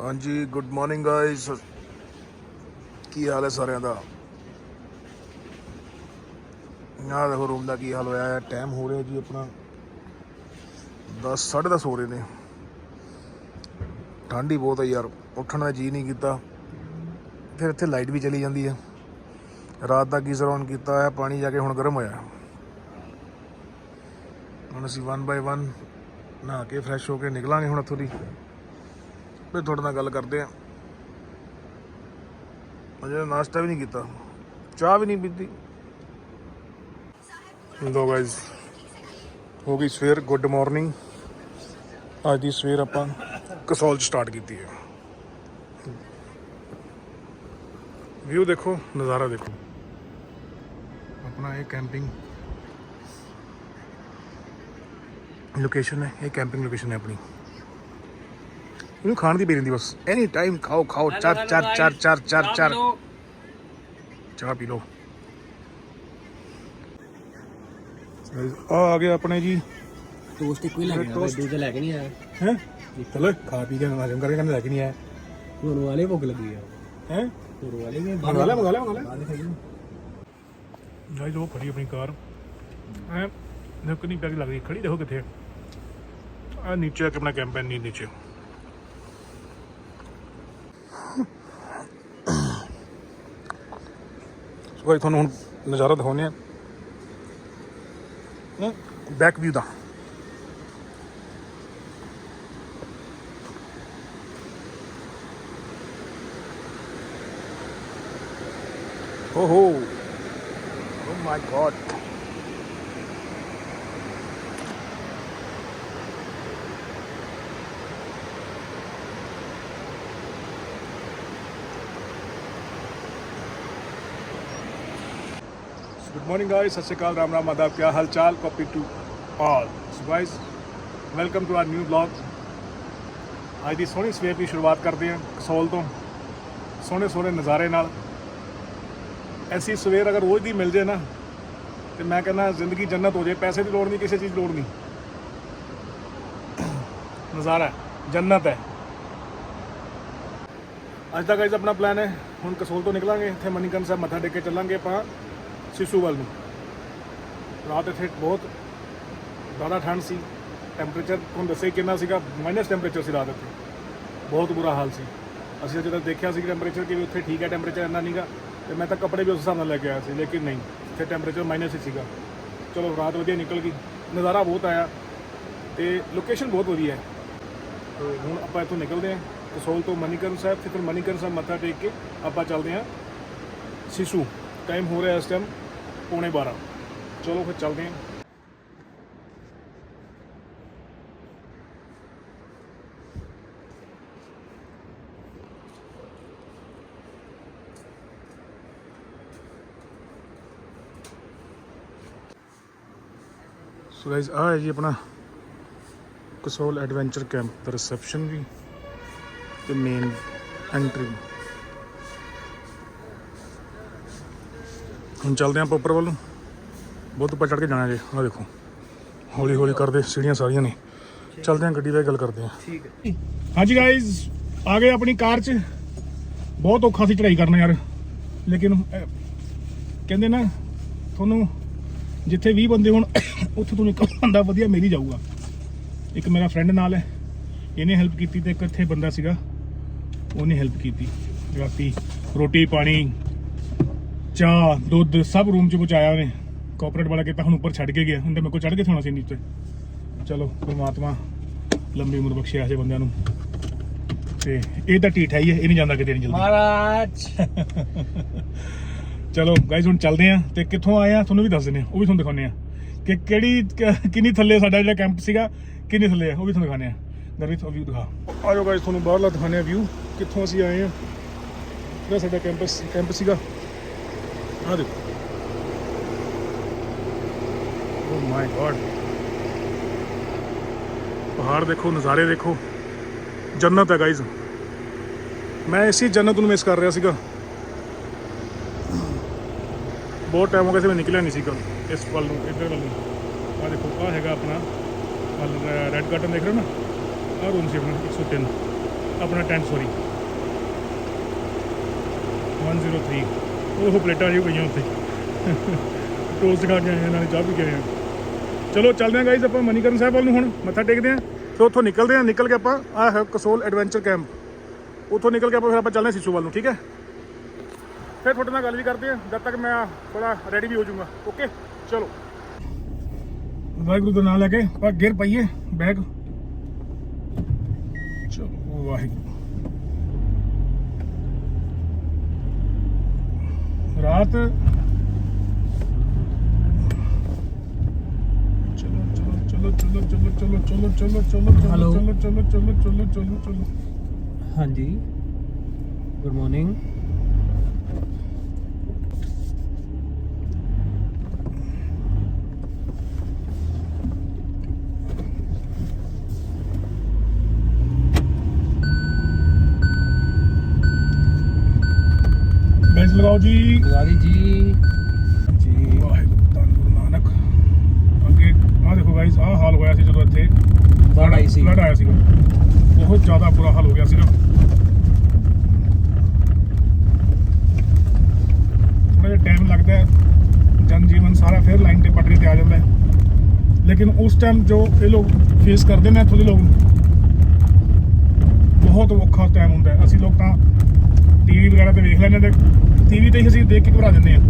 ਹਾਂਜੀ good morning guys ਕੀ ਹਾਲ ਹੈ ਸਾਰਿਆਂ ਦਾ? ਆਹ ਦੇਖੋ ਰੂਮ ਦਾ ਕੀ ਹਾਲ ਹੋਇਆ ਹੈ। ਟਾਈਮ ਹੋ ਰਿਹਾ ਜੀ ਆਪਣਾ 10 10:30 ਹੋ ਰਹੇ ਨੇ। ਠੰਡੀ ਬਹੁਤ ਹੈ ਯਾਰ, ਉੱਠਣ ਦਾ ਜੀ ਨਹੀਂ ਕੀਤਾ। ਫਿਰ ਇੱਥੇ ਲਾਈਟ ਵੀ ਚਲੀ ਜਾਂਦੀ ਹੈ। ਰਾਤ ਦਾ ਗੀਜ਼ਰ ਔਨ ਕੀਤਾ ਹੈ, ਪਾਣੀ ਜਾ ਕੇ ਹੁਣ ਗਰਮ ਹੋਇਆ ਹੁਣ ਅਸੀਂ 1 ਬਾਈ 1 ਨਹਾ ਕੇ ਫਰੈਸ਼ ਹੋ ਕੇ ਨਿਕਲਾਂਗੇ ਹੁਣ ਇੱਥੋਂ ਦੀ। ਫਿਰ ਤੁਹਾਡੇ ਨਾਲ ਗੱਲ ਕਰਦੇ ਆ ਅਜੇ ਨਾਸ਼ਤਾ ਵੀ ਨਹੀਂ ਕੀਤਾ ਚਾਹ ਵੀ ਨਹੀਂ ਪੀਤੀ ਲੋ ਗਾਇਸ ਹੋ ਗਈ ਸਵੇਰ ਗੁੱਡ ਮਾਰਨਿੰਗ ਅੱਜ ਦੀ ਸਵੇਰ ਆਪਾਂ ਕਸੌਲ ਚ ਸਟਾਰਟ ਕੀਤੀ ਹੈ ਵਿਊ ਦੇਖੋ ਨਜ਼ਾਰਾ ਦੇਖੋ ਆਪਣਾ ਇਹ ਕੈਂਪਿੰਗ ਲੋਕੇਸ਼ਨ ਹੈ ਇਹ ਕੈਂਪਿੰਗ ਲੋਕੇਸ਼ਨ ਹੈ ਆਪਣੀ ਇਹਨੂੰ ਖਾਣ ਦੀ ਬੇਰਿੰਦੀ ਬਸ। ਐਨੀ ਟਾਈਮ ਖਾਓ ਖਾਓ ਚਾਰ ਚਾਰ ਚਾਰ ਚਾਰ ਚਾਰ ਚਾਰ। ਚਾਹ ਪੀ ਲਓ। ਆ ਆ ਗਿਆ ਆਪਣੇ ਜੀ। ਟੋਸਟ ਇੱਕੋ ਹੀ ਲੈ ਗਿਆ। ਦੂਜਾ ਲੈ ਕੇ ਨਹੀਂ ਆਇਆ। ਹੈ? ਚਲੋ ਖਾ ਪੀ ਕੇ ਨਾਜ਼ਮ ਕਰਕੇ ਕਹਿੰਦੇ ਲੱਗ ਨਹੀਂ ਆਇਆ। ਹੁਣ ਵਾਲੇ ਭੁੱਖ ਲੱਗੀ ਆ। ਹੈ? ਹੋਰ ਵਾਲੇ ਵੀ ਮੰਗਾ ਲੈ ਮੰਗਾ ਲੈ ਮੰਗਾ ਲੈ। ਗਾਇਸ ਉਹ ਖੜੀ ਆਪਣੀ ਕਾਰ। ਐ ਦੇਖੋ ਨਹੀਂ ਪਿਆਰੀ ਲੱਗ ਰਹੀ ਖੜੀ ਦੇਖੋ ਕਿੱਥੇ ਆ। ਨੀਚੇ ਆ ਕੇ ਆਪਣਾ ਕੈਂਪ ਹੈ ਨੀ ਨੀਚੇ। ਸੋ ਤੁਹਾਨੂੰ ਹੁਣ ਨਜ਼ਾਰਾ ਦਿਖਾਉਂਦੇ ਆ ਬੈਕ ਵਿਊ ਦਾ। ਓਹੋ। ਓ my god good morning guys ਸਤਿ ਸ਼੍ਰੀ ਅਕਾਲ। ਰਾਮ ਰਾਮ ਆਦਾਬ। ਕੀ ਹਾਲ ਚਾਲ copy to all guys welcome to our new blog ਅੱਜ ਦੀ ਸੋਹਣੀ ਸਵੇਰ ਦੀ ਸ਼ੁਰੂਆਤ ਕਰਦੇ ਹਾਂ ਕਸੋਲ ਤੋਂ। ਸੋਹਣੇ ਸੋਹਣੇ ਨਜ਼ਾਰੇ ਨਾਲ। ਐਸੀ ਸਵੇਰ ਅਗਰ ਰੋਜ਼ ਦੀ ਮਿਲ ਜੇ ਨਾ, ਤੇ ਮੈਂ ਕਹਿੰਦਾ ਜ਼ਿੰਦਗੀ ਜੰਨਤ ਹੋ ਜੇ। ਪੈਸੇ ਦੀ ਲੋੜ ਨਹੀਂ, ਕਿਸੇ ਚੀਜ਼ ਦੀ ਲੋੜ ਨਹੀਂ। ਨਜ਼ਾਰਾ ਜੰਨਤ ਹੈ। ਅੱਜ ਦਾ ਗਾਇਸ ਆਪਣਾ ਪਲਾਨ ਹੈ। ਹੁਣ ਕਸੋਲ ਤੋਂ ਨਿਕਲਾਂਗੇ। ਇੱਥੇ ਮਨੀਕਰਨ ਸਾਹਿਬ ਮੱਥਾ ਟੇਕ ਕੇ ਚੱਲਾਂਗੇ ਆਪਾਂ। ਸਿਸੂ ਵੱਲ ਨੂੰ। ਰਾਤ ਇੱਥੇ ਬਹੁਤ ਜ਼ਿਆਦਾ ਠੰਡ ਸੀ। ਟੈਂਪਰੇਚਰ ਤੁਹਾਨੂੰ ਦੱਸਿਆ ਕਿੰਨਾ ਸੀਗਾ? ਮਾਈਨਸ ਟੈਂਪਰੇਚਰ ਸੀ ਰਾਤ ਇੱਥੇ। ਬਹੁਤ ਬੁਰਾ ਹਾਲ ਸੀ। ਅਸੀਂ ਜਦੋਂ ਦੇਖਿਆ ਸੀ ਟੈਂਪਰੇਚਰ ਕਿ ਵੀ ਉੱਥੇ ਠੀਕ ਹੈ ਟੈਂਪਰੇਚਰ ਇੰਨਾ ਨਹੀਂਗਾ ਤੇ ਮੈਂ ਤਾਂ ਕੱਪੜੇ ਵੀ ਉਸ ਹਿਸਾਬ ਨਾਲ ਲੈ ਕੇ ਆਇਆ ਸੀ, ਲੇਕਿਨ ਨਹੀਂ, ਇੱਥੇ ਟੈਂਪਰੇਚਰ ਮਾਈਨਸ ਹੀ ਸੀਗਾ। ਚਲੋ, ਰਾਤ ਵਧੀਆ ਨਿਕਲ ਗਈ। ਨਜ਼ਾਰਾ ਬਹੁਤ ਆਇਆ ਤੇ ਲੋਕੇਸ਼ਨ ਬਹੁਤ ਵਧੀਆ ਹੈ। ਤੇ ਹੁਣ ਆਪਾਂ ਇੱਥੋਂ ਨਿਕਲਦੇ ਹਾਂ। ਕਸੋਲ ਤੋਂ ਮਨੀਕਰਨ ਸਾਹਿਬ ਤੇ ਫਿਰ ਮਨੀਕਰਨ ਸਾਹਿਬ ਮੱਥਾ ਟੇਕ ਕੇ ਆਪਾਂ ਚੱਲਦੇ ਹਾਂ। ਸਿਸੂ ਟਾਈਮ ਹੋ ਰਿਹਾ ਇਸ ਟਾਈਮ ਪੌਣੇ 12 ਚਲੋ ਫਿਰ ਚੱਲਦੇ ਹਾਂ। ਸੋ ਗਾਇਸ ਆ ਹੈ ਜੀ ਆਪਣਾ ਕਸੋਲ ਐਡਵੈਂਚਰ ਕੈਂਪ ਦਾ ਰਿਸੈਪਸ਼ਨ ਵੀ ਤੇ ਮੇਨ ਐਂਟਰੀ ਹੁਣ ਚੱਲਦੇ ਆਪਾਂ ਉੱਪਰ ਵੱਲ ਨੂੰ। ਬਹੁਤ ਉੱਪਰ ਚੜ ਕੇ ਜਾਣਾ ਜੀ ਆਹ ਦੇਖੋ। ਹੌਲੀ ਹੌਲੀ ਕਰਦੇ ਸੀੜੀਆਂ ਸਾਰੀਆਂ ਨੇ। ਚੱਲਦੇ ਹਾਂ ਗੱਡੀ ਦਾ ਗੱਲ ਕਰਦੇ ਹਾਂ। ਠੀਕ ਹੈ। ਹਾਂਜੀ ਗਾਇਜ਼ ਆ ਗਏ ਆਪਣੀ ਕਾਰ 'ਚ। ਬਹੁਤ ਔਖਾ ਸੀ ਚੜਾਈ ਕਰਨਾ ਯਾਰ। ਲੇਕਿਨ ਕਹਿੰਦੇ ਨਾ ਤੁਹਾਨੂੰ ਜਿੱਥੇ 20 ਬੰਦੇ ਹੋਣ ਉੱਥੇ ਤੁਹਾਨੂੰ ਇੱਕ ਬੰਦਾ ਵਧੀਆ ਮਿਲ ਹੀ ਜਾਊਗਾ। ਇੱਕ ਮੇਰਾ ਫਰੈਂਡ ਨਾਲ ਹੈ। ਇਹਨੇ ਹੈਲਪ ਕੀਤੀ ਤੇ ਇੱਕ ਇੱਥੇ ਬੰਦਾ ਸੀਗਾ। ਉਹਨੇ ਹੈਲਪ ਕੀਤੀ। ਰਾਤੀ ਰੋਟੀ ਪਾਣੀ ਚਾਹ ਦੁੱਧ ਸਭ ਰੂਮ 'ਚ ਪਹੁੰਚਾਇਆ ਉਹਨੇ। ਕੋਆਪਰੇਟ ਵਾਲਾ ਕੀਤਾ ਹੁਣ ਉੱਪਰ ਛੱਡ ਕੇ ਗਿਆ। ਹੁਣ ਤੇ ਮੇਰੇ ਕੋਲ ਚੜ੍ਹ ਕੇ ਥੋਣਾ ਸੀ ਨੀਚੇ। ਚਲੋ ਪਰਮਾਤਮਾ ਲੰਬੀ ਉਮਰ ਬਖਸ਼ੇ ਐਸੇ ਬੰਦਿਆਂ ਨੂੰ। ਤੇ ਇਹ ਤਾਂ ਢੀਠ ਹੈ ਹੀ ਹੈ ਇਹ ਨਹੀਂ ਜਾਂਦਾ ਕਿਤੇ ਨਹੀਂ ਜਲਦੀ। ਮਹਾਰਾਜ! ਚਲੋ ਗਾਇਜ਼ ਹੁਣ ਚੱਲਦੇ ਆਂ ਤੇ ਕਿੱਥੋਂ ਆਏ ਆ ਤੁਹਾਨੂੰ ਵੀ ਦੱਸ ਦਿੰਦੇ ਆ ਉਹ ਵੀ ਤੁਹਾਨੂੰ ਦਿਖਾਉਂਦੇ ਆ ਕਿ ਕਿਹੜੀ ਕਿੰਨੀ ਥੱਲੇ ਸਾਡਾ ਜਿਹੜਾ ਕੈਂਪ ਸੀਗਾ ਕਿੰਨੀ ਥੱਲੇ ਆ ਉਹ ਵੀ ਤੁਹਾਨੂੰ ਦਿਖਾਉਂਦੇ ਆ ਗਰਵਿਤ ਵਿਊ ਦਿਖਾ। ਆਜੋ ਗਾਇਜ਼ ਤੁਹਾਨੂੰ ਬਾਹਰਲਾ ਦਿਖਾਉਂਦੇ ਆ ਵਿਊ ਕਿੱਥੋਂ ਅਸੀਂ ਆਏ ਆ ਜਿਹੜਾ ਸਾਡਾ ਕੈਂਪਸ ਕੈਂਪ ਸੀਗਾ। ਆ ਦੇਖੋ ਓ ਮਾਈ ਗॉड ਪਹਾੜ ਦੇਖੋ ਨਜ਼ਾਰੇ ਦੇਖੋ ਜੰਨਤ ਹੈ ਗਾਇਜ਼ ਮੈਂ ਇਸੇ ਜੰਨਤ ਨੂੰ ਮਿਸ ਕਰ ਰਿਹਾ ਸੀਗਾ ਬਹੁਤ ਟਾਈਮ ਹੋ ਗਿਆ ਸੀ ਮੈਂ ਨਿਕਲਿਆ ਨਹੀਂ ਸੀਗਾ ਇਸ ਵੱਲ ਨੂੰ ਇੱਧਰ ਵੱਲ ਨੂੰ ਆ ਦੇਖੋ ਆ ਹੈਗਾ ਆਪਣਾ ਰੈੱਡ ਕਾਰਟਨ ਦੇਖ ਰਹੇ ਹੋ ਨਾ ਆ ਰੂਮ ਸੀ ਆਪਣਾ 103 ਆਪਣਾ ਟੈਂਟ ਸੋਰੀ 103 ਉਹ ਪਲੇਟਾਂ ਜਿਹੀ ਪਈਆਂ ਉੱਥੇ। ਟੋਸਟ ਖਾ ਕੇ ਆਏ ਹਾਂ, ਨਾਲੇ ਚਾਹ ਪੀ ਕੇ ਆਏ ਹਾਂ ਚਲੋ ਚੱਲਦੇ ਹਾਂ ਗਾਈਜ਼ ਆਪਾਂ ਮਨੀਕਰਨ ਸਾਹਿਬ ਵੱਲ ਨੂੰ ਹੁਣ ਮੱਥਾ ਟੇਕਦੇ ਹਾਂ ਫਿਰ ਉੱਥੋਂ ਨਿਕਲਦੇ ਹਾਂ ਨਿਕਲ ਕੇ ਆਪਾਂ ਆਹ ਹੈ ਕਸੋਲ ਐਡਵੈਂਚਰ ਕੈਂਪ ਉੱਥੋਂ ਨਿਕਲ ਕੇ ਆਪਾਂ ਫਿਰ ਆਪਾਂ ਚੱਲਦੇ ਹਾਂ ਸਿਸ਼ੂ ਵੱਲ ਨੂੰ ਠੀਕ ਹੈ? ਫਿਰ ਤੁਹਾਡੇ ਨਾਲ ਗੱਲ ਵੀ ਕਰਦੇ ਹਾਂ ਜਦ ਤੱਕ ਮੈਂ ਥੋੜਾ ਰੈਡੀ ਵੀ ਹੋ ਜਾਊਂਗਾ ਓਕੇ ਚਲੋ। ਵਾਹਿਗੁਰੂ ਦਾ ਨਾਮ ਲੈ ਕੇ ਆਪਾਂ ਗਿਰ ਪਈਏ ਬੈਗ। ਚਲੋ ਵਾਹਿਗੁਰੂ। ਰਾਤ ਚਲੋ ਚਲੋ ਚਲੋ ਚਲੋ ਚਲੋ ਚਲੋ ਚਲੋ ਚਲੋ ਚਲੋ. ਚਲੋ ਚਲੋ ਚਲੋ ਚਲੋ ਚਲੋ ਚਲੋ ਹਾਂਜੀ ਗੁੱਡ ਮਾਰਨਿੰਗ ਲਗਾਓ ਜੀ। ਗੁਜ਼ਾਰੀ ਜੀ। ਜੀ ਵਾਹਿਗੁਰੂ ਧੰਨ ਗੁਰੂ ਨਾਨਕ। ਅੱਗੇ ਆਹ ਦੇਖੋ ਗਾਇਸ ਆਹ ਹਾਲ ਹੋਇਆ ਸੀ ਜਦੋਂ ਇੱਥੇ ਬਾੜ ਆਈ ਸੀ। ਆਇਆ ਸੀਗਾ। ਬਹੁਤ ਜ਼ਿਆਦਾ ਬੁਰਾ ਹਾਲ ਹੋ ਗਿਆ ਸੀਗਾ। ਥੋੜਾ ਜਿਹਾ ਟਾਈਮ ਲੱਗਦਾ ਹੈ। ਜਨ ਜੀਵਨ ਸਾਰਾ ਫਿਰ ਲਾਈਨ ਤੇ ਪਟਰੀ ਤੇ ਆ ਜਾਂਦਾ ਹੈ। ਲੇਕਿਨ ਉਸ ਟਾਈਮ ਜੋ ਇਹ ਲੋਕ ਫੇਸ ਕਰਦੇ ਨੇ ਇੱਥੋਂ ਦੇ ਲੋਕ ਬਹੁਤ ਔਖਾ ਟਾਈਮ ਹੁੰਦਾ ਅਸੀਂ ਲੋਕ ਤਾਂ ਟੀਵੀ ਵਗੈਰਾ ਤੇ ਵੇਖ ਲੈਂਦੇ ਤੇ ਟੀਵੀ ਤੇ ਹੀ ਅਸੀਂ ਦੇਖ ਕੇ ਘਬਰਾ ਜਾਂਦੇ ਹਾਂ।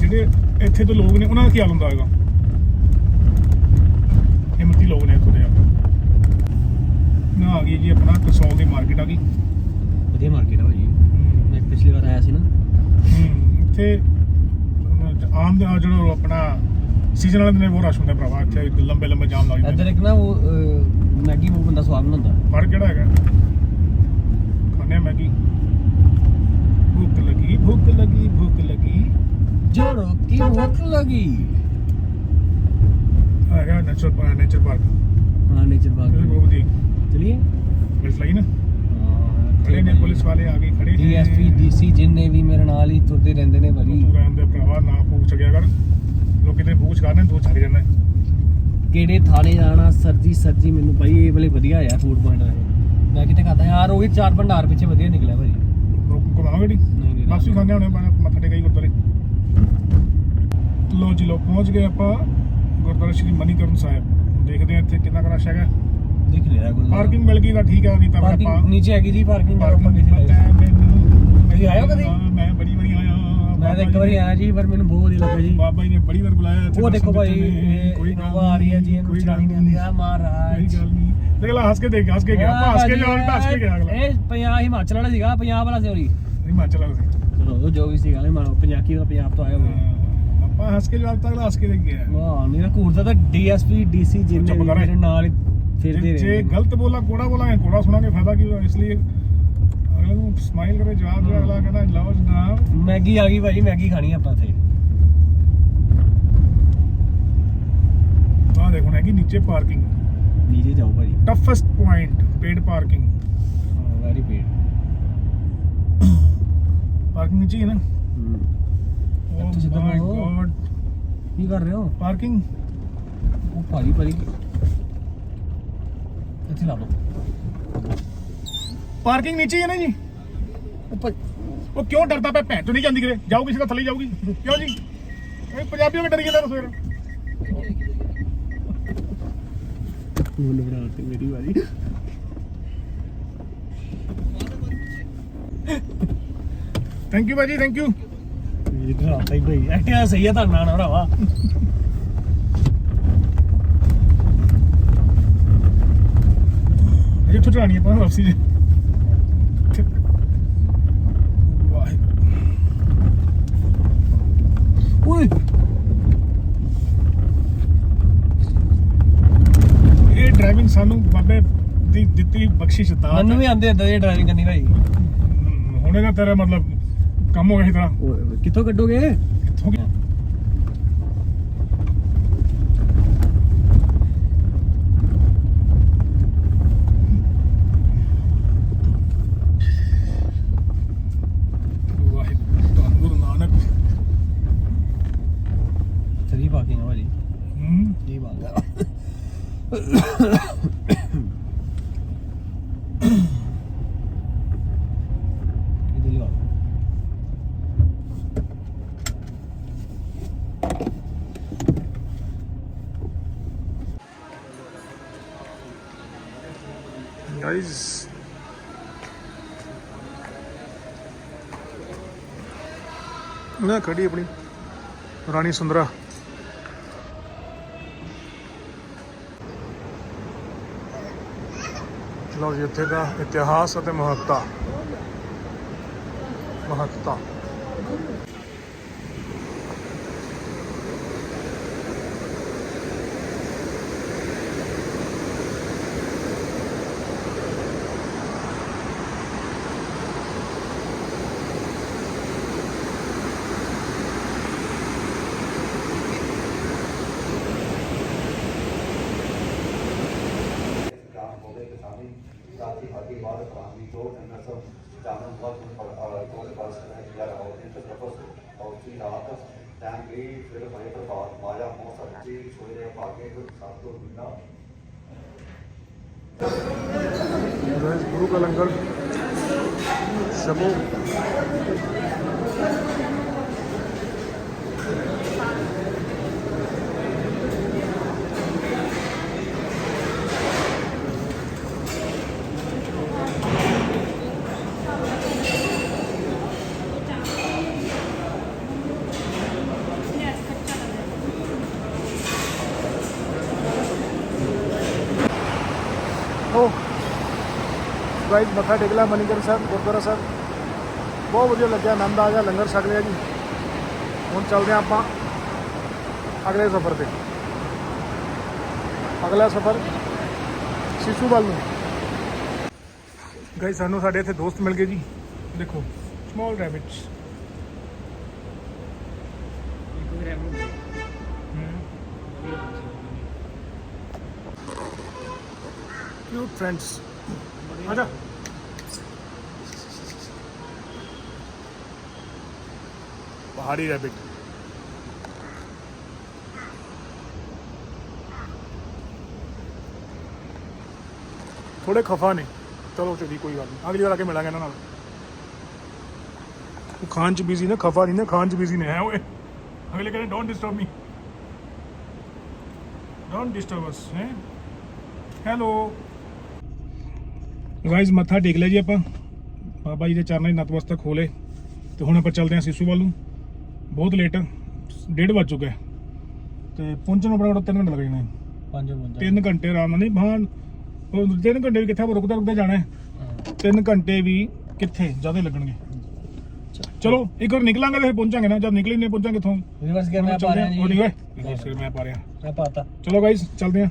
ਜਿਹੜੇ ਇੱਥੇ ਦੇ ਲੋਕ ਨੇ ਉਹਨਾਂ ਦਾ ਕੀ ਹਾਲ ਹੁੰਦਾ ਹੋਵੇਗਾ ਹਿੰਮਤੀ ਲੋਕ ਨੇ ਇੱਥੋਂ ਦੇ ਆ। ਨਾ ਆ ਗਈ ਜੀ ਆਪਣਾ ਕਸੌਲ ਦੀ ਮਾਰਕੀਟ ਆ ਗਈ। ਵਧੀਆ ਮਾਰਕੀਟ ਆ ਭਾਜੀ। ਮੈਂ ਪਿਛਲੀ ਵਾਰ ਆਇਆ ਸੀ ਨਾ। ਹੂੰ ਇੱਥੇ ਆਮ ਦਾ ਜਿਹੜਾ ਆਪਣਾ ਸੀਜ਼ਨ ਵਾਲੇ ਦਿਨੇ ਬਹੁਤ ਰਸ਼ ਹੁੰਦਾ ਭਰਾਵਾ ਇੱਥੇ ਲੰਬੇ ਲੰਬੇ ਜਾਮ ਲੱਗ ਇੱਧਰ ਇੱਕ ਨਾ ਉਹ ਮੈਗੀ ਉਹ ਬੰਦਾ ਸਵਾਦ ਬਣਾਉਂਦਾ ਫੜ ਕਿਹੜਾ ਹੈਗਾ? ਖਾਣੇ ਮੈਗੀ। ਭੁੱਖ ਲੱਗੀ ਭੁੱਖ ਲੱਗੀ ਭੁੱਖ ਲੱਗੀ। ਜੋੜੋ ਕੀ ਭੁੱਖ ਲੱਗੀ? ਹੈਗਾ ਨੇਚਰ ਪਾਰਕ ਨੇਚਰ ਪਾਰਕ ਹਾਂ ਨੇਚਰ ਬਾਗ ਬਹੁਤ ਵਧੀਆ। ਚਲਿਏ? ਪੁਲਿਸ ਲਈ ਨਾ? ਖੜੇ ਨੇ ਪੁਲਿਸ ਵਾਲੇ ਆ ਗਏ ਖੜੇ ਨੇ। ਡੀਐਸਪੀ ਡੀਸੀ ਜਿੰਨੇ ਵੀ ਮੇਰੇ ਨਾਲ ਹੀ ਤੁਰਦੇ ਰਹਿੰਦੇ ਨੇ ਭਾਜੀ ਤੂੰ ਰਹਿੰਦੇ ਭਰਾਵਾ ਨਾ ਪੁੱਛ ਗਿਆ ਕਰ। ਲੋਕੀ ਤੇ ਪੁੱਛ ਕਰਨੇ ਤੂੰ ਛੱਡ ਜਾਂਦਾ ਕਿਹੜੇ ਥਾਣੇ ਜਾਣਾ ਸਰਜੀ ਸਰਜੀ ਮੈਨੂੰ ਭਾਈ ਇਹ ਵਾਲੇ ਵਧੀਆ ਆ ਫੂਡ ਪੁਆਇੰਟ ਆ ਇਹ। ਮੈਂ ਕਿਤੇ ਖਾਦਾ ਯਾਰ ਉਹ ਵੀ ਚਾਰ ਭੰਡਾਰ ਪਿੱਛੇ ਵਧੀਆ ਨਿਕਲਿਆ ਲੋਕ ਘੁਮਾਵਾਂਗੇ ਨੀ ਨਹੀਂ? ਨਹੀਂ ਬਸ ਵੀ ਖਾਂਦੇ ਹੋਣੇ ਆਪਾਂ ਮੱਥਾ ਟੇਕਾਈ ਗੁਰਦੁਆਰੇ। ਲੋ ਜੀ ਲੋ ਪਹੁੰਚ ਗਏ ਆਪਾਂ ਗੁਰਦੁਆਰਾ ਸ਼੍ਰੀ ਮਨੀਕਰਨ ਸਾਹਿਬ। ਦੇਖਦੇ ਹਾਂ ਇੱਥੇ ਕਿੰਨਾ ਕੁ ਰਸ਼ ਹੈਗਾ। ਦਿਖ ਰਿਹਾ ਗੁਰੂ ਪਾਰਕਿੰਗ ਮਿਲ ਗਈ ਤਾਂ ਠੀਕ ਹੈ ਨਹੀਂ ਤਾਂ ਆਪਾਂ ਨੀਚੇ ਹੈਗੀ ਜੀ ਪਾਰਕਿੰਗ ਆਪਾਂ ਪਾਰਕਿੰਗ ਹੈ ਮੈਨੂੰ। ਆਏ ਹੋ ਕਦੀ? ਹਾਂ, ਮੈਂ ਬੜੀ ਵਾਰੀ ਆਇਆ ਮੈਂ ਤਾਂ ਇੱਕ ਵਾਰੀ ਨੇ- ਆਇਆ ਜੀ ਪਰ ਮੈਨੂੰ ਬਹੁਤ ਵਧੀਆ ਲੱਗਾ ਜੀ। ਬਾਬਾ ਜੀ ਨੇ ਬੜੀ ਵਾਰ ਬੁਲਾਇਆ ਇੱਥੇ ਉਹ ਦੇਖੋ ਭਾਈ ਨੇ, ਕੋਈ ਗੱਲ ਆ ਰਹੀ ਹੈ ਜੀ ਇਹਨੂੰ ਕੋਈ ਚਲਾਣੀ ਨਹੀਂ ਆਉਂਦੀ ਆ ਕੋਈ ਮਹਾਰਾਜ ਗੱਲ ਨਹੀਂ। ਦੇਖ ਲਾ ਹੱਸ ਕੇ ਦੇਖ ਹੱਸ ਕੇ ਗਿਆ ਹੱਸ ਕੇ ਜਾ ਹੱਸ ਕੇ ਗਿਆ ਅਗਲਾ। ਇਹ ਪੰਜਾਬ ਹਿਮਾਚਲ ਵਾਲਾ ਸੀਗਾ ਪੰਜਾਬ ਵਾਲਾ ਸੀ ਹੋਰੀ ਹਿਮਾਚਲ ਵਾਲਾ ਸੀ। ਚਲੋ ਉਹ ਜੋ ਵੀ ਸੀਗਾ ਇਹ ਮਾਨੋ ਪੰਜਾਬੀ ਦਾ ਪੰਜਾਬ ਤੋਂ ਆਇਆ ਹੋਵੇ ਆਪਾਂ ਹੱਸ ਕੇ ਜਾ ਤੱਕ ਹੱਸ ਕੇ ਦੇਖ ਗਿਆ। ਵਾਹ ਮੇਰਾ ਘੂਰਦਾ ਤਾਂ ਡੀਐਸਪੀ ਡੀਸੀ ਜਿੰਨੇ ਮੇਰੇ ਨਾਲ ਫਿਰਦੇ ਜੇ ਜੇ ਰਹੇ ਗਲਤ ਬੋਲਾ ਕੋੜਾ ਬੋਲਾ ਕੋੜਾ ਸੁਣਾਂਗੇ ਫਾਇਦਾ ਕੀ ਹੋਇਆ? ਇਸ ਲਈ ਅਗਲੇ ਨੂੰ ਸਮਾਈਲ ਕਰੇ ਜਵਾਬ ਦੇ ਅਗਲਾ ਕਹਿੰਦਾ ਲਓ ਜਨਾਬ। ਮੈਗੀ ਆ ਗਈ ਭਾਜੀ ਮੈਗੀ ਖਾਣੀ ਆਪਾਂ ਇੱਥੇ ਆਹ ਦੇਖੋ ਨਾ ਕਿ ਨੀਚੇ ਪਾਰਕਿੰਗ ਨੀਚੇ ਜਾਓ ਭਾਜੀ toughest point paid parking very paid parking ਨੀਚੇ ਹੀ ਨਾ? ਓ ਇੱਥੇ ਸਿੱਧਾ ਮਾਈ ਜਾਓ। ਗॉड ਕੀ ਕਰ ਰਹੇ ਹੋ? ਪਾਰਕਿੰਗ ਉਹ ਭਾਜੀ ਭਾਜੀ ਇੱਥੇ ਲਾ ਦੋ ਪਾਰਕਿੰਗ ਨੀਚੇ ਹੀ ਹੈ ਨਾ ਜੀ ਉਹ ਭਾ- ਉਹ ਕਿਉਂ ਡਰਦਾ ਪਿਆ ਭੈਣ ਤੋਂ ਨਹੀਂ ਜਾਂਦੀ ਕਿਰੇ ਜਾਊਗੀ ਸਿੱਧਾ ਥੱਲੇ ਜਾਊਗੀ ਕਿਉਂ ਜੀ ਇਹ ਪੰਜਾਬੀਆਂ ਵਿੱਚ ਡਰ ਗਿਆ ਦੱਸੋ ਯਾਰ ਫੋਨ ਬਣਾ ਤੇ ਮੇਰੀ ਵਾਰੀ ਥੈਂਕ ਯੂ ਭਾਜੀ ਥੈਂਕ ਯੂ ਮੇਰੀ ਡਰਾਤਾ ਹੀ ਭਾਈ ਐਕਟਿਵਾ ਸਹੀ ਆ ਤੁਹਾਡਾ ਨਾ ਭਰਾਵਾ ਅਜੇ ਤੋਂ ਚਲਾਣੀ ਆਪਾਂ ਵਾਪਸੀ ਜੀ ਵਾਹਿਗੁਰੂ ਓਏ। ਇਹ ਡਰਾਈਵਿੰਗ ਸਾਨੂੰ ਬਾਬੇ ਦੀ ਦਿੱਤੀ ਬਖਸ਼ਿਸ਼ ਦਾਤ ਮੈਨੂੰ ਵੀ ਆਂਦੇ ਏਦਾਂ ਦੀ ਡਰਾਈਵਿੰਗ ਕਰਨੀ ਭਾਈ। ਹੁਣੇ ਦਾ ਤੇਰਾ ਮਤਲਬ ਕੰਮ ਹੋ ਗਿਆ ਇਸ ਤਰ੍ਹਾਂ ਓਏ, ਕਿੱਥੋਂ ਕੱਢੋਗੇ? ഈ പാക്കിങ് മതി ഈ പാക്ക ഇതിൽ കാണും Guys, ਨਾ ਖੜੀ ਆਪਣੀ ਰਾਣੀ ਸੁੰਦਰਾ ਲਓ ਜੀ ਇੱਥੇ ਦਾ ਇਤਿਹਾਸ ਅਤੇ ਮਹੱਤਤਾ। ਮਹੱਤਤਾ। lot of economy growth and that's a dominant working for our growth person and we are our interest purpose of three dollars. Then we will buy the bar, buy our most of the so they are pocket with some to be now. गुरु का लंगर समूह guys ਮੱਥਾ ਟੇਕ ਲਿਆ, ਮਨੀਕਰਨ ਸਾਹਿਬ, ਗੁਰਦੁਆਰਾ ਸਾਹਿਬ। ਬਹੁਤ ਵਧੀਆ ਲੱਗਿਆ, ਆਨੰਦ ਆ ਗਿਆ, ਲੰਗਰ ਛਕ ਲਿਆ ਜੀ। ਹੁਣ ਚੱਲਦੇ ਹਾਂ ਆਪਾਂ ਅਗਲੇ ਸਫ਼ਰ ਤੇ। ਅਗਲਾ ਸਫ਼ਰ ਸ਼ਿਸ਼ੂ ਵੱਲ ਨੂੰ। ਗਾਈ ਸਾਨੂੰ ਸਾਡੇ ਇੱਥੇ ਦੋਸਤ ਮਿਲ ਗਏ ਜੀ। ਦੇਖੋ ਸਮਾਲ ਰੈਬਿਟਸ ਇੱਕ ਵੀ ਰੈਮ आजा। पहाड़ी रैबिट थोड़े खफा ने। चलो चलिए कोई बात नहीं। अगली बार आके मिलांगे ना वो खान च बिज़ी ने, खफा नहीं ने, खान च बिज़ी ने, है ओए। अगले कहने don't disturb me don't disturb us हैं। ਹੈਲੋ ਗਾਇਜ਼ ਮੱਥਾ ਟੇਕ ਲਿਆ ਜੀ ਆਪਾਂ। ਬਾਬਾ ਜੀ ਦੇ ਚਰਨਾਂ 'ਚ ਨਤਮਸਤਕ ਖੋਲੇ ਤੇ ਹੁਣ ਆਪਾਂ ਚੱਲਦੇ ਹਾਂ ਸਿਸੂ ਵੱਲ ਨੂੰ। ਬਹੁਤ ਲੇਟ ਡੇਢ ਵੱਜ ਚੁੱਕਾ ਹੈ। ਤੇ ਪਹੁੰਚਣ ਨੂੰ ਬੜਾ 3 ਘੰਟੇ ਲੱਗ ਜਾਣੇ 5 ਬੰਦਾ 3 ਘੰਟੇ ਆਰਾਮ ਨਾਲ ਨਹੀਂ ਉਹ 3 ਘੰਟੇ ਵੀ ਕਿੱਥੇ ਆਪਾਂ ਰੁਕਦਾ ਰੁਕਦਾ ਜਾਣਾ ਹੈ। 3 ਘੰਟੇ ਵੀ ਕਿੱਥੇ? ਜ਼ਿਆਦਾ ਲੱਗਣਗੇ। ਚਲੋ। ਇੱਕ ਵਾਰ ਨਿਕਲਾਂਗੇ ਤੇ ਫਿਰ ਪਹੁੰਚਾਂਗੇ ਨਾ। ਜਦ ਨਿਕਲੇ ਨਹੀਂ ਪਹੁੰਚਾਂਗੇ ਇੱਥੋਂ ਯੂਨੀਵਰਸ ਗਿਆ ਮੈਂ ਪਾ ਰਿਹਾ ਹਾਂ। ਜੀ। ਮੈਂ ਪਾ ਰਿਹਾ। ਮੈਂ ਪਾਤਾ। ਚਲੋ ਗਾਇਜ਼ ਚੱਲਦੇ ਹਾਂ।